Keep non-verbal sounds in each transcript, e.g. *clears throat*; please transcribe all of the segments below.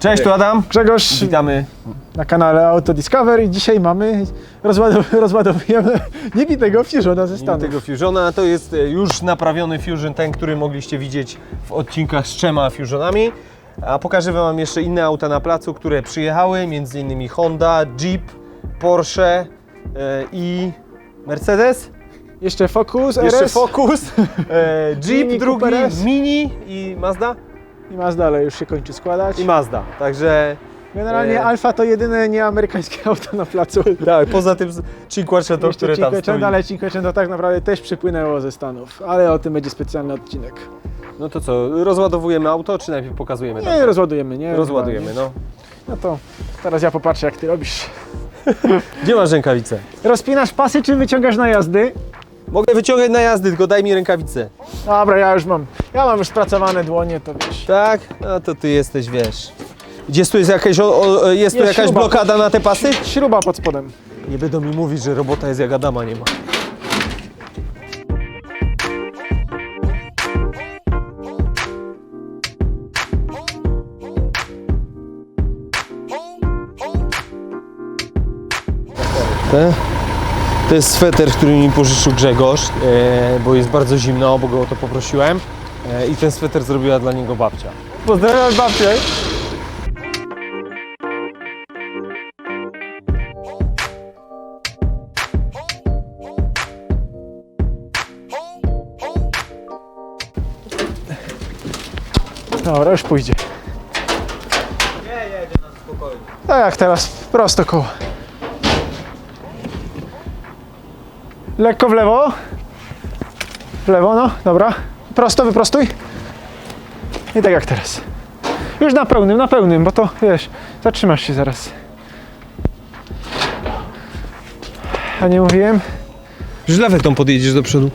Cześć, tu Adam. Grzegorz Witamy. na kanale Auto Discover i dzisiaj mamy, rozładow *laughs* rozładowujemy niebitego Fusiona ze Stanów. tego Fusiona to jest e, już naprawiony Fusion, ten, który mogliście widzieć w odcinkach z trzema Fusionami. A pokażę Wam jeszcze inne auta na placu, które przyjechały, między innymi Honda, Jeep, Porsche e, i Mercedes. Jeszcze Focus, Jeszcze RS Focus, e, *laughs* Jeep Mini drugi, Cooper S. Mini i Mazda. I Mazda, ale już się kończy składać. I Mazda, także Generalnie e, Alfa to jedyne nieamerykańskie *laughs* auto na placu. tak, poza tym Cinquecento, które tam stoi. Ale Cinquecento tak naprawdę też przypłynęło ze Stanów, ale o tym będzie specjalny odcinek. No to co, rozładowujemy auto, czy najpierw pokazujemy tam? Nie, rozładujemy, nie? Rozładujemy, no. No to teraz ja popatrzę jak ty robisz. Gdzie masz rękawice? Rozpinasz pasy czy wyciągasz na jazdy? Mogę wyciągać na jazdy, tylko daj mi rękawice. Dobra, ja już mam, ja mam już spracowane dłonie, to wiesz. Tak? No to ty jesteś, wiesz. Gdzie tu jest jakaś, o, o, jest tu Jest jakaś śruba. blokada na te pasy? Śruba pod spodem. Nie będą mi mówić, że robota jest jak Adama nie ma. Te? To jest sweter, który mi pożyczył Grzegorz, e, bo jest bardzo zimno, bo go o to poprosiłem. E, I ten sweter zrobiła dla niego babcia. Pozdrawiam babcię. Dobra, już pójdzie. Nie, jedzie na spokojnie. Tak jak teraz, prosto koło. Lekko w lewo. W lewo, no, dobra. Prosto, wyprostuj. I tak jak teraz. Już na pełnym, na pełnym, bo to wiesz, zatrzymasz się zaraz. A nie mówiłem? Że lawetą podjedziesz do przodu.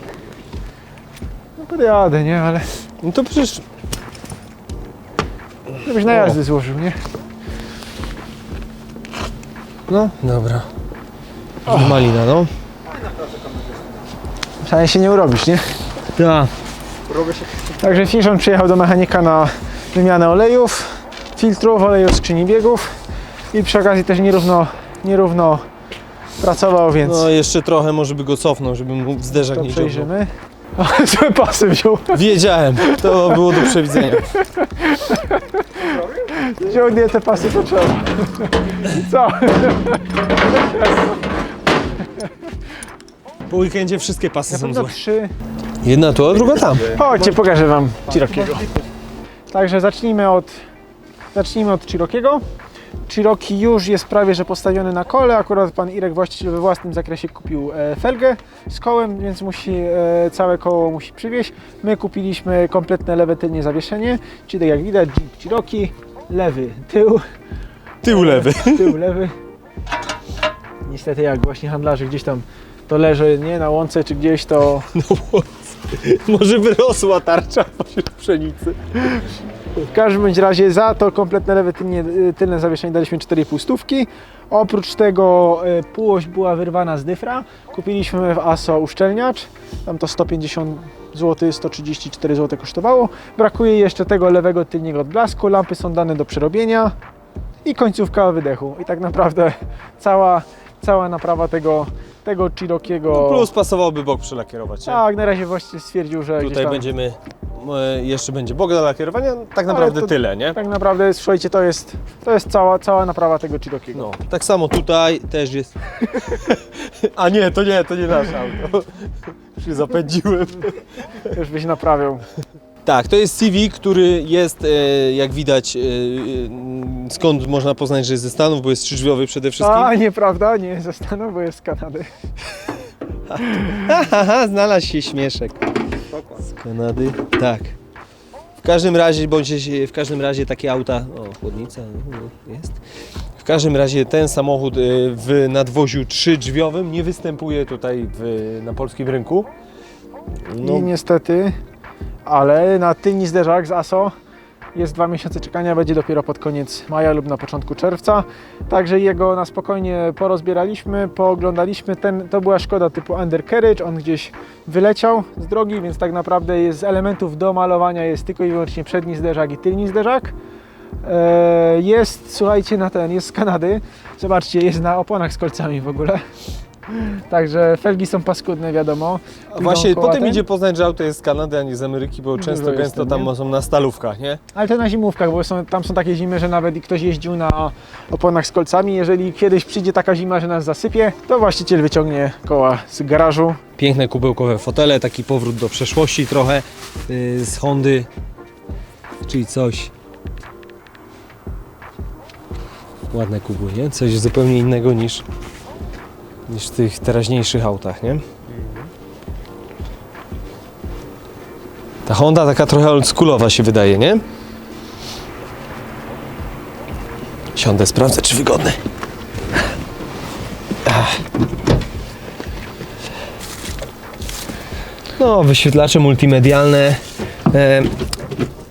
No podjadę, nie, ale No to przecież żebyś na jazdy złożył, nie? No, dobra. Malina, no. Wcale się nie urobisz, nie? Tak. Także Fusion przyjechał do mechanika na wymianę olejów, filtrów, olejów skrzyni biegów i przy okazji też nierówno, nierówno pracował, więc No jeszcze trochę może by go cofnął, żeby mu zderzak to nie przejrzymy. *laughs* Złe pasy wziął. Wiedziałem, to było do przewidzenia. Ciągnie te pasy, to trzeba. Co? Po weekendzie wszystkie pasy są złe. trzy. Jedna tu, a druga tam. Chodźcie, pokażę wam Chirokiego. Także zacznijmy od, zacznijmy od Chirokiego. Cherokee już jest prawie że postawiony na kole. Akurat pan Irek właściciel we własnym zakresie kupił e, felgę z kołem, więc musi e, całe koło musi przywieźć. My kupiliśmy kompletne lewe tylnie zawieszenie, czyli tak jak widać Jeep Cherokee, lewy tył, Tył lewy. tył lewy. Niestety jak właśnie handlarze gdzieś tam to leży nie na łące czy gdzieś to *laughs* Może wyrosła tarcza *laughs* pośród pszenicy. W każdym bądź razie za to kompletne lewe tylnie, tylne zawieszenie daliśmy 4,5 stówki. Oprócz tego e, półość była wyrwana z dyfra. Kupiliśmy w ASO uszczelniacz. Tam to 150 zł, 134 zł kosztowało. Brakuje jeszcze tego lewego tylniego odblasku. Lampy są dane do przerobienia. I końcówka wydechu. I tak naprawdę cała, cała naprawa tego, tego Chirokiego. No plus pasowałoby bok przelakierować. Nie? Tak, na razie właściwie stwierdził, że Tutaj tam, będziemy, e, jeszcze będzie bok do lakierowania, tak naprawdę to- tyle, nie? tak naprawdę, słuchajcie, to jest, to jest cała, cała naprawa tego Chirokiego. No, tak samo tutaj też jest. *laughs* A nie, to nie, to nie nasze auto. *laughs* Się zapędziłem. Już byś naprawiał. Tak, to jest CV, który jest, e, jak widać, e, e, skąd można poznać, że jest ze Stanów, bo jest trzydrzwiowy przede wszystkim. A, nieprawda, nie ze Stanów, bo jest z Kanady. *laughs* Haha, znalazł się śmieszek. Z Kanady. Tak. W każdym razie, bądź się- w każdym razie takie auta, o chłodnica no, jest. W każdym razie ten samochód e, w nadwoziu trzydrzwiowym nie występuje tutaj w, na polskim rynku. No, I niestety, ale na tylni zderzak z ASO jest dwa miesiące czekania, będzie dopiero pod koniec maja lub na początku czerwca. Także jego na spokojnie porozbieraliśmy, pooglądaliśmy. Ten, to była szkoda typu undercarriage, on gdzieś wyleciał z drogi, więc tak naprawdę jest z elementów do malowania jest tylko i wyłącznie przedni zderzak i tylni zderzak. E, jest, słuchajcie, na ten, jest z Kanady. Zobaczcie, jest na oponach z kolcami w ogóle. Także felgi są paskudne, wiadomo. Właśnie potem idzie poznać, że auto jest z Kanady, a nie z Ameryki, bo często gęsto tam nie? są na stalówkach, nie? Ale to na zimówkach, bo są, tam są takie zimy, że nawet i ktoś jeździł na oponach z kolcami. Jeżeli kiedyś przyjdzie taka zima, że nas zasypie, to właściciel wyciągnie koła z garażu. Piękne kubełkowe fotele, taki powrót do przeszłości trochę yy, z Hondy, czyli coś. Ładne kubły, nie? Coś zupełnie innego niż, niż w tych teraźniejszych autach, nie? Ta Honda taka trochę oldschoolowa się wydaje, nie? Siądę, sprawdzę czy wygodny. No, wyświetlacze multimedialne. E,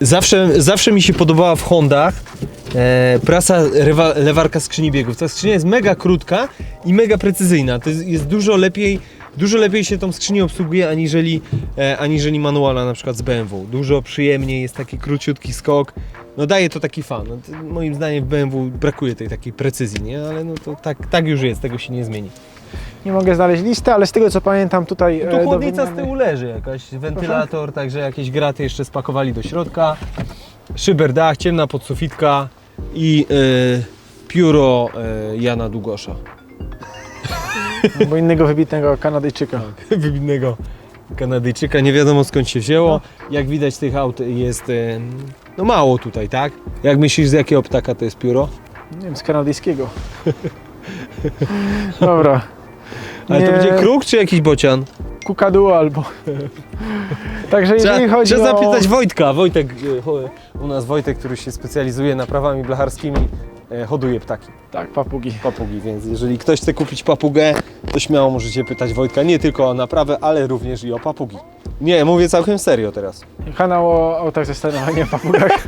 zawsze, zawsze mi się podobała w Hondach e, prasa lewarka skrzyni biegów. Ta skrzynia jest mega krótka i mega precyzyjna. To jest, jest dużo lepiej. Dużo lepiej się tą skrzynią obsługuje aniżeli, e, aniżeli manuala na przykład z BMW. Dużo przyjemniej, jest taki króciutki skok. No daje to taki fan. No, to moim zdaniem w BMW brakuje tej takiej precyzji, nie? Ale no to tak, tak już jest, tego się nie zmieni. Nie mogę znaleźć listy, ale z tego co pamiętam tutaj... e, Tu chłodnica z tyłu leży, jakaś wentylator, także jakieś graty jeszcze spakowali do środka. Szyber dach, ciemna podsufitka i e, pióro e, Jana Długosza. *laughs* Bo innego wybitnego Kanadyjczyka. *laughs* Wybitnego Kanadyjczyka. Nie wiadomo skąd się wzięło. Jak widać tych aut jest no mało tutaj, tak? Jak myślisz z jakiego ptaka to jest pióro? Nie wiem, z kanadyjskiego. *laughs* Dobra. Ale to Nie- będzie kruk czy jakiś bocian? Kukadu albo. Także jeżeli Trzeba, chodzi trzeba o... zapytać Wojtka. Wojtek, e, u nas Wojtek, który się specjalizuje naprawami blacharskimi, e, hoduje ptaki. Tak, papugi. papugi, więc jeżeli ktoś chce kupić papugę, to śmiało możecie pytać Wojtka nie tylko o naprawę, ale również i o papugi. Nie, mówię całkiem serio teraz. Kanał o autach ze sterowaniem papugach.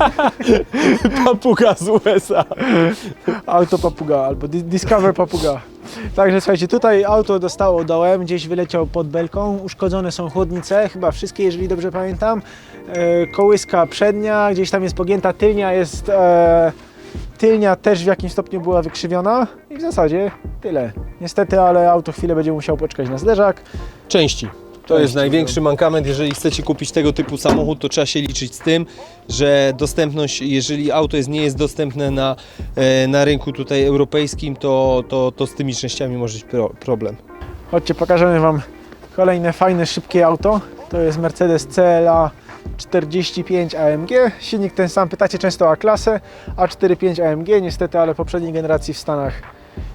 *laughs* Papuga z USA. Auto papuga albo Di- Discover papuga. Także słuchajcie, tutaj auto dostało dołem, gdzieś wyleciał pod belką, uszkodzone są chłodnice, chyba wszystkie, jeżeli dobrze pamiętam. E, kołyska przednia, gdzieś tam jest pogięta, tylnia jest... E, tylnia też w jakimś stopniu była wykrzywiona i w zasadzie tyle. Niestety, ale auto chwilę będzie musiało poczekać na zderzak. Części. To jest największy mankament. Jeżeli chcecie kupić tego typu samochód, to trzeba się liczyć z tym, że dostępność, jeżeli auto jest, nie jest dostępne na, e, na rynku tutaj europejskim, to, to, to z tymi częściami może być pro, problem. Chodźcie, pokażemy Wam kolejne fajne, szybkie auto. To jest Mercedes CLA 45 AMG. Silnik ten sam, pytacie często o A-klasę. A45 AMG, niestety, ale poprzedniej generacji w Stanach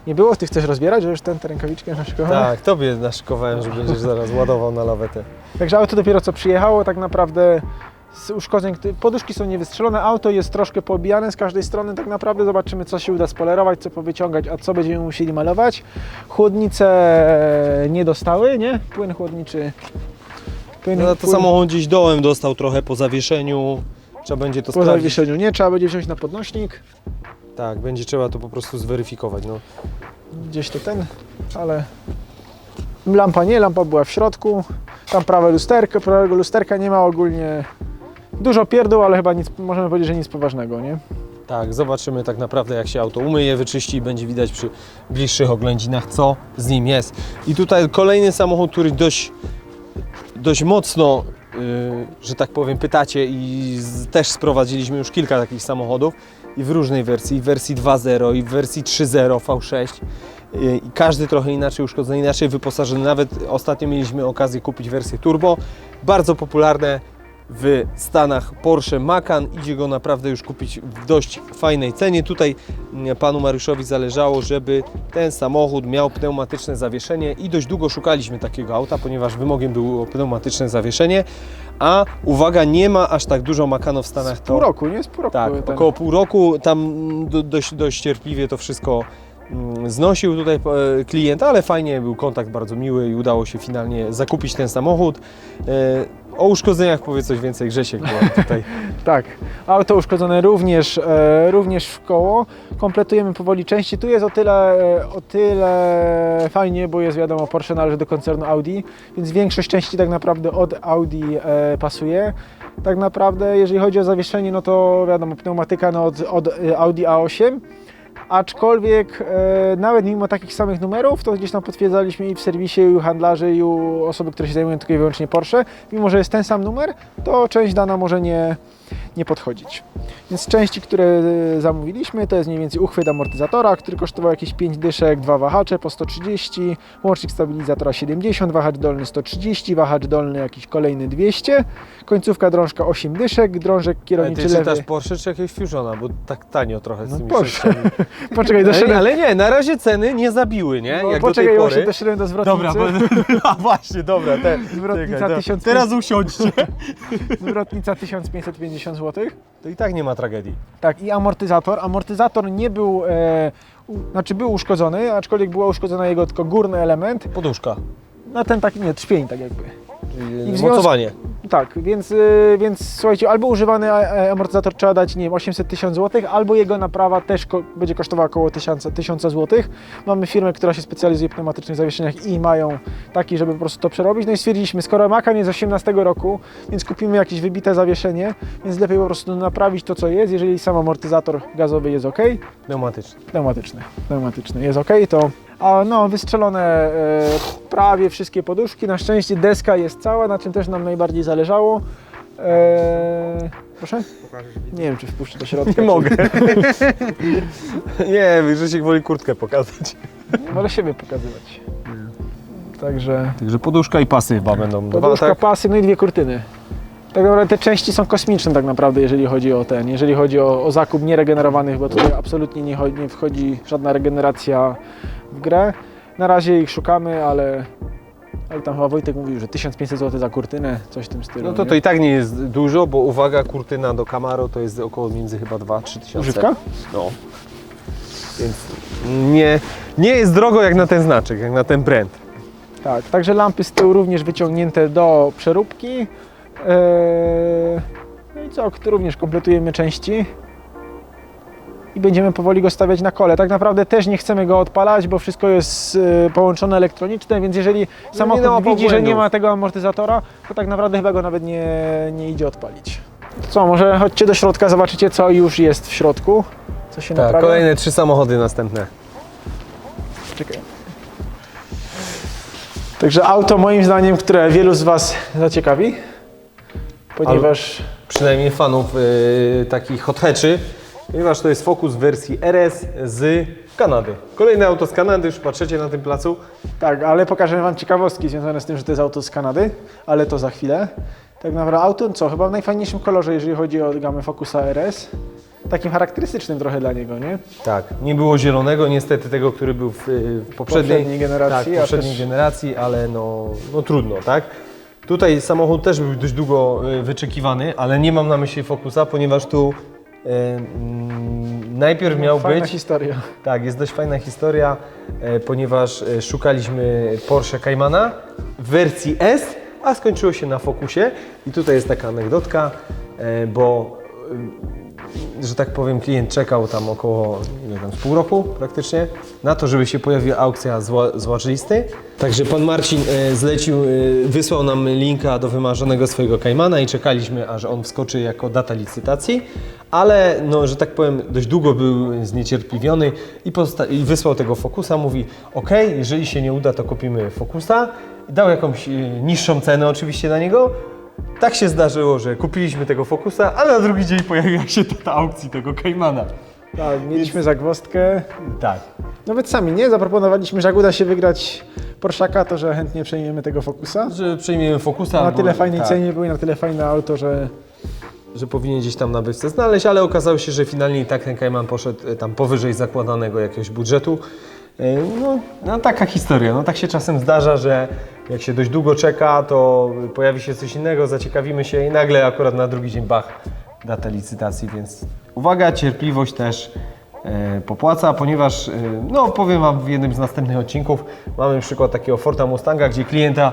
nie było. Ty chcesz rozbierać, że już ten, rękawiczkę naszykowałem? Tak, tobie naszykowałem, że będziesz zaraz ładował na lawetę. Także auto dopiero co przyjechało, tak naprawdę z uszkodzeń, poduszki są niewystrzelone, auto jest troszkę poobijane z każdej strony, tak naprawdę zobaczymy co się uda spolerować, co powyciągać, a co będziemy musieli malować. Chłodnice nie dostały, nie? Płyn chłodniczy. Płyn, No, to płyn samochód gdzieś dołem dostał trochę po zawieszeniu. Trzeba będzie to po sprawdzić. zawieszeniu nie, trzeba będzie wziąć na podnośnik, Tak, będzie trzeba to po prostu zweryfikować. No. gdzieś to ten, ale lampa nie, lampa była w środku, tam prawe lusterko, prawego lusterka nie ma ogólnie. Dużo pierdół, ale chyba nic, możemy powiedzieć, że nic poważnego, nie? Tak, zobaczymy tak naprawdę jak się auto umyje, wyczyści i będzie widać przy bliższych oględzinach co z nim jest. I tutaj kolejny samochód, który dość, dość mocno, yy, że tak powiem, pytacie i z, też sprowadziliśmy już kilka takich samochodów i w różnej wersji, i w wersji 2.0 i w wersji 3.0 V6 yy, i każdy trochę inaczej uszkodzony, inaczej wyposażony. Nawet ostatnio mieliśmy okazję kupić wersję turbo, bardzo popularne w Stanach Porsche Macan. Idzie go naprawdę już kupić w dość fajnej cenie. Tutaj mm, panu Mariuszowi zależało, żeby ten samochód miał pneumatyczne zawieszenie i dość długo szukaliśmy takiego auta, ponieważ wymogiem było pneumatyczne zawieszenie. A uwaga, nie ma aż tak dużo Macanów w Stanach. Pół roku, nie? Z pół roku. Tak, ten. około pół roku. Tam do, dość, dość cierpliwie to wszystko mm, znosił tutaj e, klient, ale fajnie, był kontakt bardzo miły i udało się finalnie zakupić ten samochód. O uszkodzeniach powie coś więcej Grzesiek, bo tutaj *laughs* Tak, auto uszkodzone również, e, również w koło. Kompletujemy powoli części. Tu jest o tyle, e, o tyle fajnie, bo jest wiadomo, Porsche należy do koncernu Audi, więc większość części tak naprawdę od Audi e, pasuje. Tak naprawdę, jeżeli chodzi o zawieszenie, no to wiadomo, pneumatyka no od, od e, Audi A8. Aczkolwiek e, nawet mimo takich samych numerów, to gdzieś tam potwierdzaliśmy i w serwisie, i u handlarzy, i u osoby, które się zajmują tylko i wyłącznie Porsche, mimo że jest ten sam numer, to część dana może nie, nie podchodzić. Więc części, które e, zamówiliśmy, to jest mniej więcej uchwyt amortyzatora, który kosztował jakieś 5 dyszek, dwa wahacze po 130, łącznik stabilizatora 70, wahacz dolny 130, wahacz dolny jakiś kolejny 200, końcówka drążka 8 dyszek, drążek Ale kierowniczy ty lewy. czytasz Porsche czy jakiegoś Fusiona, bo tak tanio trochę z No tymi Porsche. sześciami. *laughs* Poczekaj, Ale, doszedłem, ale nie, na razie ceny nie zabiły, nie? no, Jak poczekaj, do tej pory. doszedłem do zwrotnicy. Dobra, bo, *laughs* a właśnie, dobra, te, Zwrotnica czekaj, to- 1500. teraz usiądźcie. *laughs* Zwrotnica 1550 zł. To i tak nie ma tragedii. Tak, i amortyzator. Amortyzator nie był, e, u, znaczy był uszkodzony, aczkolwiek była uszkodzona jego tylko górny element. Poduszka. No ten taki, nie, trzpień tak jakby. I w związku- mocowanie. Tak, więc, y, więc słuchajcie, albo używany e, amortyzator trzeba dać, nie wiem, 800 tysięcy złotych, albo jego naprawa też ko- będzie kosztowała około 1000, 1000 złotych. Mamy firmę, która się specjalizuje w pneumatycznych zawieszeniach i mają taki, żeby po prostu to przerobić. No i stwierdziliśmy, skoro Macan jest z 18 roku, więc kupimy jakieś wybite zawieszenie, więc lepiej po prostu naprawić to, co jest. Jeżeli sam amortyzator gazowy jest ok, Pneumatyczny. pneumatyczny, pneumatyczny jest ok, to a no, wystrzelone e, prawie wszystkie poduszki. Na szczęście deska jest cała, na czym też nam najbardziej zależało. E, proszę? Nie wiem, czy wpuszczę do *laughs* środka. Nie mogę. *laughs* nie, Grzesiek woli kurtkę pokazać. Wolę siebie pokazywać. Także Także poduszka i pasy chyba będą. Dwa, poduszka, tak? pasy, no i dwie kurtyny. Tak naprawdę te części są kosmiczne tak naprawdę, jeżeli chodzi o ten, jeżeli chodzi o, o zakup nieregenerowanych, bo tutaj absolutnie nie, nie wchodzi żadna regeneracja w grę. Na razie ich szukamy, ale, ale tam chyba Wojtek mówił, że 1500 zł za kurtynę, coś w tym stylu. No to nie? to i tak nie jest dużo, bo uwaga, kurtyna do Camaro to jest około między chyba 2-3 tysiące. Używka? No. Więc nie, nie jest drogo jak na ten znaczek, jak na ten brand. Tak, także lampy z tyłu również wyciągnięte do przeróbki. Eee, no i co, również kompletujemy części. I będziemy powoli go stawiać na kole. Tak naprawdę też nie chcemy go odpalać, bo wszystko jest e, połączone elektronicznie, więc jeżeli samochód nie ma widzi, że nie ma tego amortyzatora, to tak naprawdę chyba go nawet nie, nie idzie odpalić. Co, może chodźcie do środka, zobaczycie co już jest w środku. Co się Tak, naprawia. kolejne trzy samochody następne. Czekaj. Także auto moim zdaniem, które wielu z Was zaciekawi, ponieważ Przynajmniej fanów yy, takich hot hatchy, ponieważ to jest Focus w wersji RS z Kanady. Kolejne auto z Kanady, już patrzycie na tym placu. tak, ale pokażę Wam ciekawostki związane z tym, że to jest auto z Kanady, ale to za chwilę. Tak naprawdę auto, co, chyba w najfajniejszym kolorze, jeżeli chodzi o gamę Focusa RS. Takim charakterystycznym trochę dla niego, nie? Tak, nie było zielonego, niestety tego, który był w, yy, w poprzedniej, poprzedniej generacji, Tak, poprzedniej też- generacji, ale no, no trudno, tak? Tutaj samochód też był dość długo yy, wyczekiwany, ale nie mam na myśli Focusa, ponieważ tu najpierw miał Fajna być... historia. Tak, jest dość fajna historia, e, ponieważ e, szukaliśmy Porsche Caymana w wersji S, a skończyło się na Focusie. I tutaj jest taka anegdotka, e, bo że tak powiem, klient czekał tam około nie wiem, pół roku praktycznie na to, żeby się pojawiła aukcja z watchlisty. Także pan Marcin e, zlecił, e, wysłał nam linka do wymarzonego swojego Caymana i czekaliśmy, aż on wskoczy jako data licytacji, ale no, że tak powiem, dość długo był zniecierpliwiony i, i wysłał tego Focusa, mówi ok, jeżeli się nie uda, to kupimy Focusa. Dał jakąś e, niższą cenę oczywiście na niego, tak się zdarzyło, że kupiliśmy tego Focusa, a na drugi dzień pojawiła się ta aukcji tego Caymana. Tak, mieliśmy zagwozdkę. Tak. Nawet sami, nie? Zaproponowaliśmy, że jak uda się wygrać Porszaka, to że chętnie przejmiemy tego Focusa. Że przejmiemy Focusa. Na bo- tyle fajnej tak, cenie był i na tyle fajne auto, że Że powinien gdzieś tam nabywcę znaleźć, ale okazało się, że finalnie i tak ten Cayman poszedł e, tam powyżej zakładanego jakiegoś budżetu. E, No, no taka historia, no tak się czasem zdarza, że jak się dość długo czeka, to pojawi się coś innego, zaciekawimy się i nagle akurat na drugi dzień bach, data licytacji, więc uwaga, cierpliwość też e, popłaca, ponieważ, e, no powiem Wam w jednym z następnych odcinków, mamy przykład takiego Forda Mustanga, gdzie klienta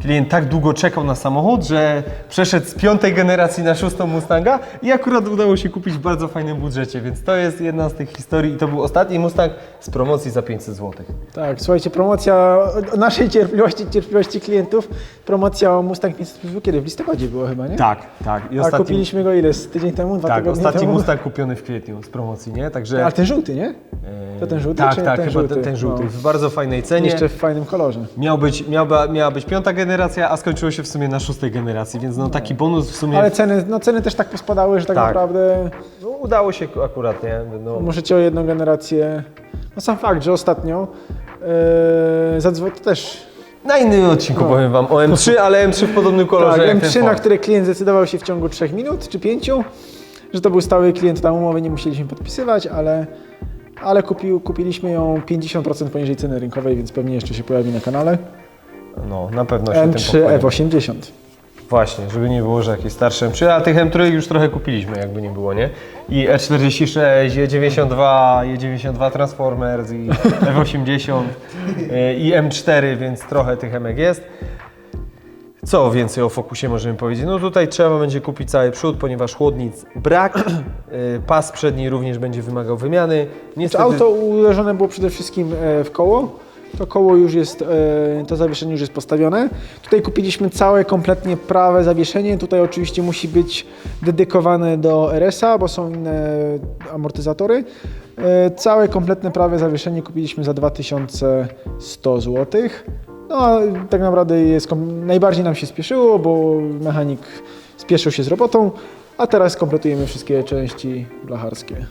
klient tak długo czekał na samochód, że przeszedł z piątej generacji na szóstą Mustanga i akurat udało się kupić w bardzo fajnym budżecie, więc to jest jedna z tych historii i to był ostatni Mustang z promocji za 500 zł. Tak, słuchajcie, promocja o naszej cierpliwości, cierpliwości klientów. Promocja Mustang 500 Plus kiedy? W listopadzie było chyba, nie? Tak, tak. I A kupiliśmy go ile? Z tydzień temu? Dwa tak, tygodnie ostatni temu? Mustang kupiony w kwietniu z promocji, nie? Także... Ale ten żółty, nie? To ten żółty? Tak, czy tak, ten chyba żółty? ten, ten żółty. No. W bardzo fajnej cenie. Jeszcze w fajnym kolorze. Miał być, miała, miała być piąta generacja, a skończyło się w sumie na szóstej generacji, więc no taki bonus w sumie. Ale ceny, no ceny też tak pospadały, że tak, Tak. naprawdę No, udało się akurat, nie? No, możecie o jedną generację... No sam fakt, że ostatnio yy, zadzwo- to też na innym odcinku powiem wam o M3, ale M3 w podobnym kolorze tak, jak ten M3, na Ford. które klient zdecydował się w ciągu 3 minut czy 5, że to był stały klient, tam umowy nie musieliśmy podpisywać, ale, ale kupił, kupiliśmy ją 50% poniżej ceny rynkowej, więc pewnie jeszcze się pojawi na kanale. No, na pewno się tym M3 pochwalimy. F80. Właśnie, żeby nie było, że jakieś starsze M3, a tych M3 już trochę kupiliśmy, jakby nie było, nie? I E E46, E92, E92 Transformers i *laughs* F80 y, i M4, więc trochę tych emek jest. Co więcej o Focusie możemy powiedzieć? No tutaj trzeba będzie kupić cały przód, ponieważ chłodnic brak. Y, *clears throat* Pas przedni również będzie wymagał wymiany. Czy Niestety, auto uderzone było przede wszystkim e, w koło. To koło już jest, e, to zawieszenie już jest postawione. Tutaj kupiliśmy całe kompletnie prawe zawieszenie. Tutaj oczywiście musi być dedykowane do RS-a, bo są inne amortyzatory. E, Całe kompletne prawe zawieszenie kupiliśmy za 2100 zł. No a tak naprawdę jest, najbardziej nam się spieszyło, bo mechanik spieszył się z robotą, a teraz kompletujemy wszystkie części blacharskie.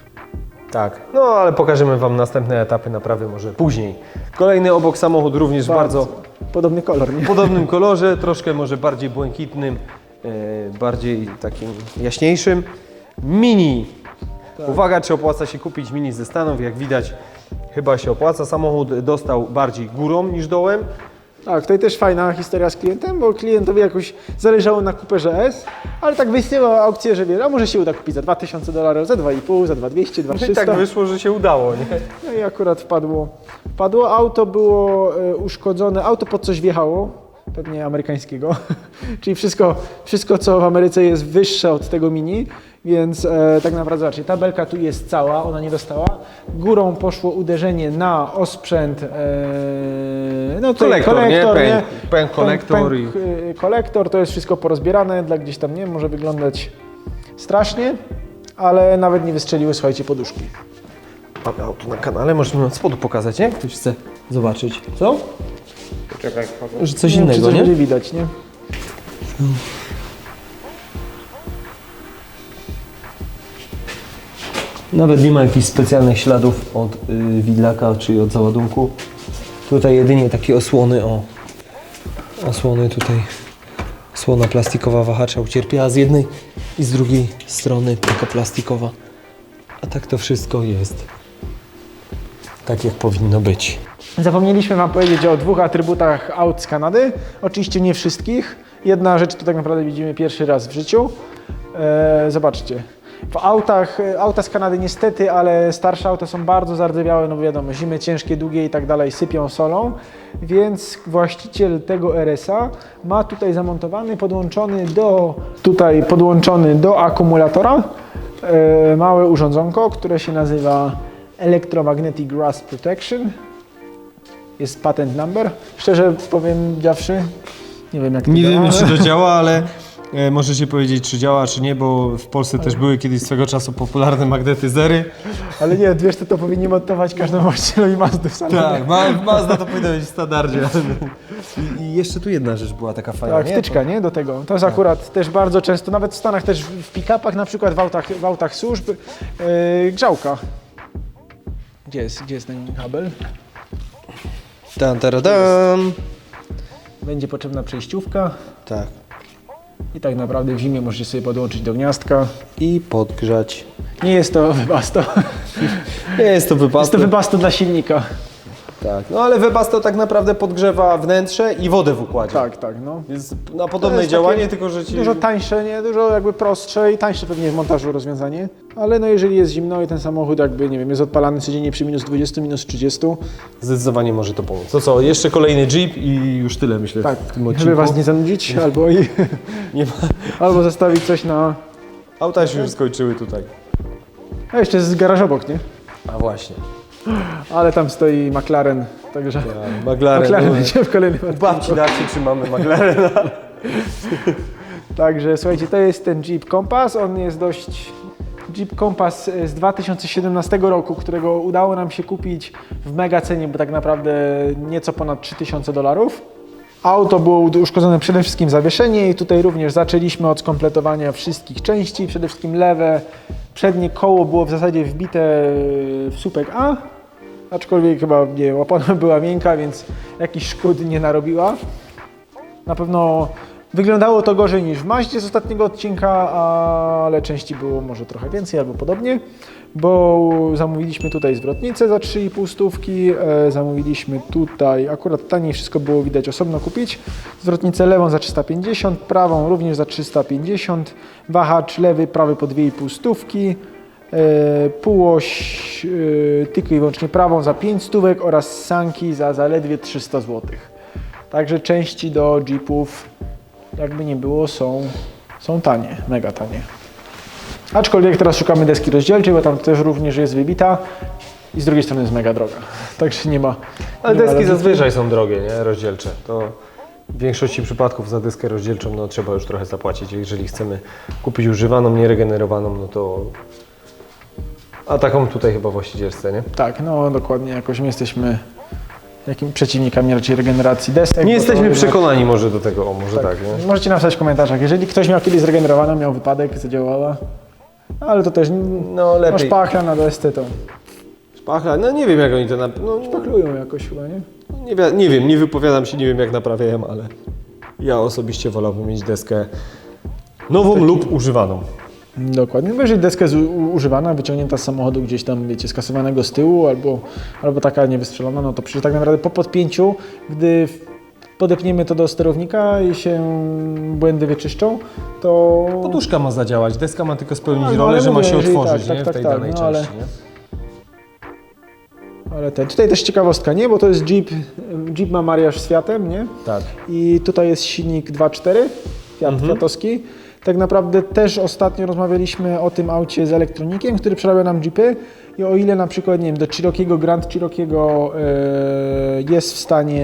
Tak, no ale pokażemy Wam następne etapy naprawy może później. Kolejny obok samochód również w bardzo Podobny kolor, nie? podobnym kolorze, troszkę może bardziej błękitnym, e, bardziej takim jaśniejszym. Mini. Uwaga, czy opłaca się kupić mini ze Stanów? Jak widać, chyba się opłaca. Samochód dostał bardziej górą niż dołem. Tak, tutaj też fajna historia z klientem, bo klientowi jakoś zależało na Cooperze S, ale tak wysyłał aukcję, że wie, a może się uda kupić za 2000 dolarów, za 2,5, za 2200, No i 2300. tak wyszło, że się udało, nie? No i akurat wpadło. Wpadło, auto było e, uszkodzone, auto pod coś wjechało, pewnie amerykańskiego, *laughs* czyli wszystko, wszystko co w Ameryce jest wyższe od tego mini, więc e, tak naprawdę zobaczcie, tabelka tu jest cała, ona nie dostała. Górą poszło uderzenie na osprzęt, e, no tutaj Kolektor, nie? kolektor, Pęk- pęk kolektor pęk, e, kolektor, to jest wszystko porozbierane, dla gdzieś tam, nie może wyglądać strasznie, ale nawet nie wystrzeliły, słuchajcie, poduszki. Mamy auto na kanale, możemy od spodu pokazać, nie? Ktoś chce zobaczyć. Co? Poczekaj, Że coś Nie innego, coś nie? będzie widać, nie? Nawet nie ma jakichś specjalnych śladów od y, widlaka czy od załadunku. Tutaj jedynie takie osłony, o. Osłony tutaj. Osłona plastikowa wahacza ucierpiała z jednej i z drugiej strony taka plastikowa. A tak to wszystko jest tak jak powinno być. Zapomnieliśmy Wam powiedzieć o dwóch atrybutach aut z Kanady. Oczywiście nie wszystkich. Jedna rzecz to tak naprawdę widzimy pierwszy raz w życiu. E, zobaczcie. W autach, e, auta z Kanady niestety, ale starsze auta są bardzo zardzewiałe, no wiadomo, zimy ciężkie, długie i tak dalej sypią solą, więc właściciel tego RS-a ma tutaj zamontowany, podłączony do, tutaj podłączony do akumulatora e, małe urządzonko, które się nazywa Electromagnetic Rust Protection jest patent number. Szczerze powiem, dziawszy, nie wiem jak to Nie działa. wiem, czy to działa, ale e, możecie powiedzieć, czy działa, czy nie, bo w Polsce też były kiedyś swego czasu popularne magnetyzery. Ale nie, wiesz, to, to powinni montować każdemu właścicielowi Mazdy w salonie. Tak, Ma, Mazda to powinno być w standardzie. I, I jeszcze tu jedna rzecz była taka fajna, Tak, nie? wtyczka, nie? Do tego. To jest akurat też bardzo często, nawet w Stanach też w pick-upach, na przykład w autach, w autach służb, yy, grzałka. Gdzie jest, gdzie jest ten kabel? Tan, taradam. Będzie potrzebna przejściówka Tak. I tak naprawdę w zimie możecie sobie podłączyć do gniazdka. I podgrzać. Nie jest to wybasto. Nie jest to wypadek. Jest to wybasto dla silnika. Tak, no ale Webasto tak naprawdę podgrzewa wnętrze i wodę w układzie. Tak, tak, no. Więc na To podobne jest działanie, takie tylko że ci... Dużo tańsze, nie? Dużo jakby prostsze i tańsze pewnie w montażu rozwiązanie. Ale no jeżeli jest zimno i ten samochód jakby, nie wiem, jest odpalany codziennie przy minus 20, minus 30, Zdecydowanie może to pomóc. To co, jeszcze kolejny Jeep i już tyle myślę tak, w tym odcinku. żeby was nie zanudzić, albo, i, *laughs* Nie ma... albo zostawić coś na... Auta się już skończyły tutaj. A jeszcze jest garaż obok, nie? A właśnie. Ale tam stoi McLaren, także Ja, McLaren. McLaren no, będzie w kolejnym odcinku. babci dacie trzymamy McLarena. *laughs* Także słuchajcie, to jest ten Jeep Compass, on jest dość... Jeep Compass z 2017 roku, którego udało nam się kupić w mega cenie, bo tak naprawdę nieco ponad 3000 dolarów. Auto było uszkodzone przede wszystkim zawieszenie i tutaj również zaczęliśmy od skompletowania wszystkich części, przede wszystkim lewe, przednie koło było w zasadzie wbite w słupek A, aczkolwiek chyba nie opona *laughs* była miękka, więc jakiś szkód nie narobiła. Na pewno wyglądało to gorzej niż w Maździe z ostatniego odcinka, ale części było może trochę więcej albo podobnie, bo zamówiliśmy tutaj zwrotnicę za 3,5 stówki, e, zamówiliśmy tutaj, akurat taniej wszystko było widać osobno kupić, zwrotnicę lewą za 350, prawą również za 350, wahacz lewy, prawy po 2,5 stówki, e, półoś e, tylko i wyłącznie prawą za 5 stówek oraz sanki za zaledwie 300 złotych. Także części do Jeepów, jakby nie było, są, są tanie, mega tanie. Aczkolwiek teraz szukamy deski rozdzielczej, bo tam też również jest wybita i z drugiej strony jest mega droga. *laughs* Także nie ma. Ale nie ma deski logiki. zazwyczaj są drogie, nie? Rozdzielcze. To w większości przypadków za deskę rozdzielczą no, trzeba już trochę zapłacić. Jeżeli chcemy kupić używaną, nieregenerowaną, no to... A taką tutaj chyba właścicielsce, nie? Tak, no dokładnie. Jakoś my jesteśmy jakim przeciwnikami raczej regeneracji desek. Nie bo to jesteśmy jednak- przekonani może do tego, o może tak, Tak. nie? Możecie napisać w komentarzach, jeżeli ktoś miał kiedyś zregenerowaną, miał wypadek, zadziałała. Ale to też No lepiej. pachla na desce, to Szpachla, no nie wiem jak oni to... Na... No, szpachlują jakoś chyba, nie? nie, wi- nie wiem, nie wypowiadam się, nie wiem jak naprawiałem, ale ja osobiście wolałbym mieć deskę nową lub używaną. Dokładnie. Bo jeżeli deska jest u- używana, wyciągnięta z samochodu gdzieś tam, wiecie, skasowanego z tyłu albo, albo taka niewystrzelona, no to przecież tak naprawdę po podpięciu, gdy w- podepniemy to do sterownika i się błędy wyczyszczą, to... Poduszka ma zadziałać, deska ma tylko spełnić No, no, rolę, ale że ma się otworzyć tak, nie? tak, w tej tak, danej no, ale- części. Nie? Ale ten, tutaj też ciekawostka, nie? Bo to jest Jeep, Jeep ma mariaż z Fiatem, nie? Tak. I tutaj jest silnik 2.4, Fiat, Mhm. Fiatowski. Tak naprawdę też ostatnio rozmawialiśmy o tym aucie z elektronikiem, który przerabia nam Jeepy. I o ile na przykład, nie wiem, do Cherokee'ego, Grand Cherokee'ego e, jest w stanie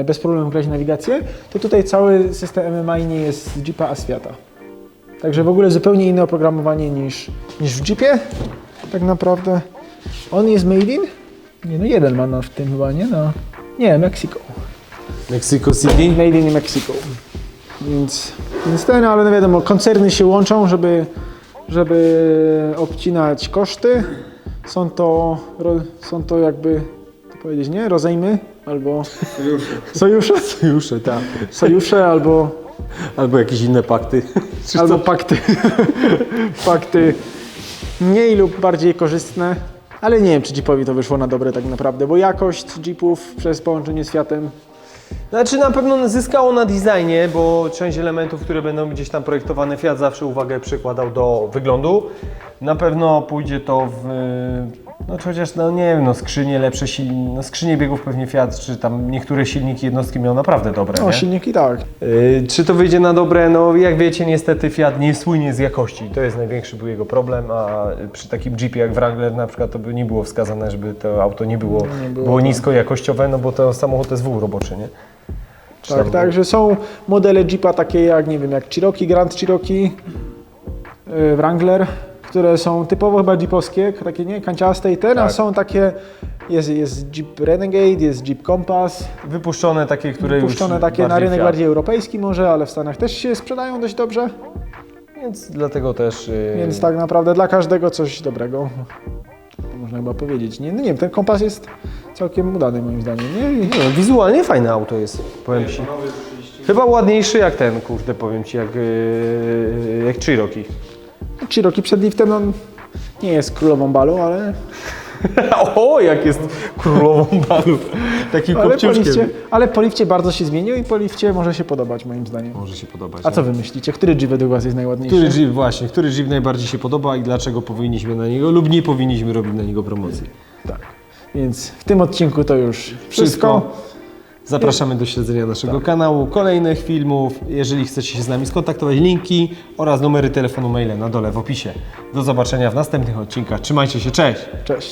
e, bez problemu grać nawigację, to tutaj cały system MMI nie jest z Jeepa, a z Fiata. Także w ogóle zupełnie inne oprogramowanie niż, niż w Jeepie. Tak naprawdę. On jest made in? Nie, no jeden ma na w tym chyba, nie? No. Nie, Mexico. Mexico City. Made in Mexico. Więc, więc ten, ale no wiadomo, koncerny się łączą, żeby, żeby obcinać koszty. Są to, są to jakby, to powiedzieć, nie? Rozejmy albo sojusze. Sojusze, tak. Sojusze albo, Albo jakieś inne pakty. Albo pakty. *laughs* pakty mniej lub bardziej korzystne. Ale nie wiem, czy Jeepowi to wyszło na dobre tak naprawdę, bo jakość Jeepów przez połączenie z Fiatem Znaczy na pewno zyskało na designie, bo część elementów, które będą gdzieś tam projektowane, Fiat zawsze uwagę przykładał do wyglądu. Na pewno pójdzie to w, no chociaż no nie wiem, no skrzynie lepsze silniki, no skrzynie biegów pewnie Fiat, czy tam niektóre silniki jednostki miał naprawdę dobre, o, nie? silniki tak. Yy, czy to wyjdzie na dobre? No jak wiecie, niestety Fiat nie słynie z jakości. To jest największy był jego problem, a przy takim Jeepie jak Wrangler na przykład to by nie było wskazane, żeby to auto nie było, Nie było, było, tak. nisko jakościowe, no bo to samochód SW roboczy, nie? Czy Tak, tam- także są modele Jeepa takie jak, nie wiem, jak Cherokee, Grand Cherokee, yy, Wrangler, które są typowo chyba jeepowskie, takie nie, kanciaste i ten, a Tak. są takie, jest, jest Jeep Renegade, jest Jeep Compass, Wypuszczone takie, które puszczone już takie na rynek Fiat. bardziej europejski może, ale w Stanach też się sprzedają dość dobrze, Więc dlatego też... Yy, więc tak naprawdę dla każdego coś dobrego. To można chyba powiedzieć. Nie, no nie wiem, ten kompas jest całkiem udany moim zdaniem. Nie? I- No, wizualnie fajne auto jest, powiem Ci. Chyba ładniejszy jak ten, kurde, powiem Ci, jak, yy, jak Cherokee. Cherokee przed liftem on nie jest królową balu, ale *laughs* o, jak jest królową balu. Takim Ale po, kopciuszkiem. lifcie, ale po lifcie bardzo się zmienił i po lifcie może się podobać moim zdaniem. Może się podobać. A co wy myślicie? Który G według was jest najładniejszy? Który Jeep właśnie, który Jeep najbardziej się podoba i dlaczego powinniśmy na niego lub nie powinniśmy robić na niego promocji. Tak. Więc w tym odcinku to już wszystko. Wszystko. Zapraszamy do śledzenia naszego kanału, kolejnych filmów. Jeżeli chcecie się z nami skontaktować, linki oraz numery telefonu, maile na dole w opisie. Do zobaczenia w następnych odcinkach. Trzymajcie się, cześć! Cześć.